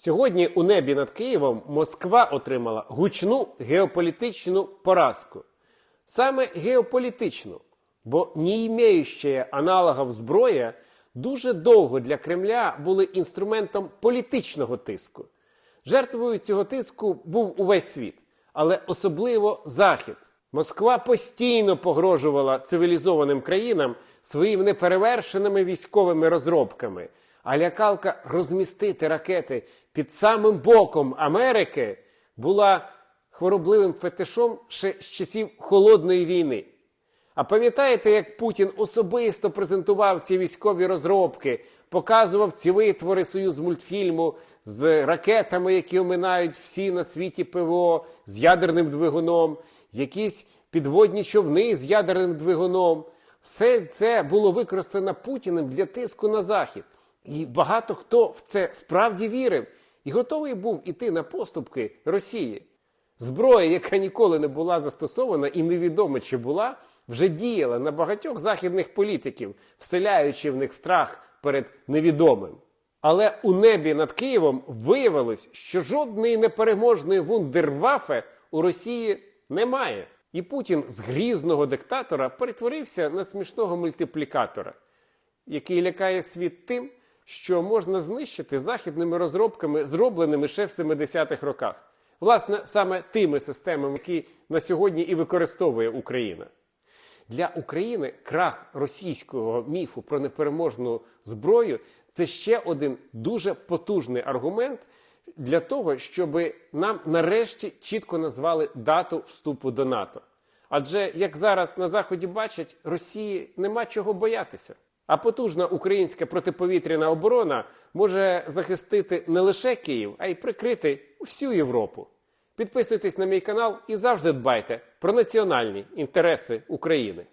Сьогодні у небі над Києвом Москва отримала гучну геополітичну поразку. Саме геополітичну, бо не імеюча аналогів зброя дуже довго для Кремля були інструментом політичного тиску. Жертвою цього тиску був увесь світ, але особливо Захід. Москва постійно погрожувала цивілізованим країнам своїми неперевершеними військовими розробками, а лякалка розмістити ракети під самим боком Америки була хворобливим фетишом ще з часів холодної війни. А пам'ятаєте, як Путін особисто презентував ці військові розробки, показував ці витвори союз мультфільму з ракетами, які оминають всі на світі ПВО, з ядерним двигуном, якісь підводні човни з ядерним двигуном. Все це було використано Путіним для тиску на Захід. І багато хто в це справді вірив і готовий був іти на поступки Росії. Зброя, яка ніколи не була застосована і невідомо чи була, вже діяла на багатьох західних політиків, вселяючи в них страх перед невідомим. Але у небі над Києвом виявилось, що жодної непереможної вундервафе у Росії немає. І Путін з грізного диктатора перетворився на смішного мультиплікатора, який лякає світ тим, що можна знищити західними розробками, зробленими ще в 70-х роках. Власне, саме тими системами, які на сьогодні і використовує Україна. Для України крах російського міфу про непереможну зброю це ще один дуже потужний аргумент для того, щоб нам нарешті чітко назвали дату вступу до НАТО. Адже як зараз на заході бачать, Росії нема чого боятися. А потужна українська протиповітряна оборона може захистити не лише Київ, а й прикрити всю Європу. Підписуйтесь на мій канал і завжди дбайте про національні інтереси України.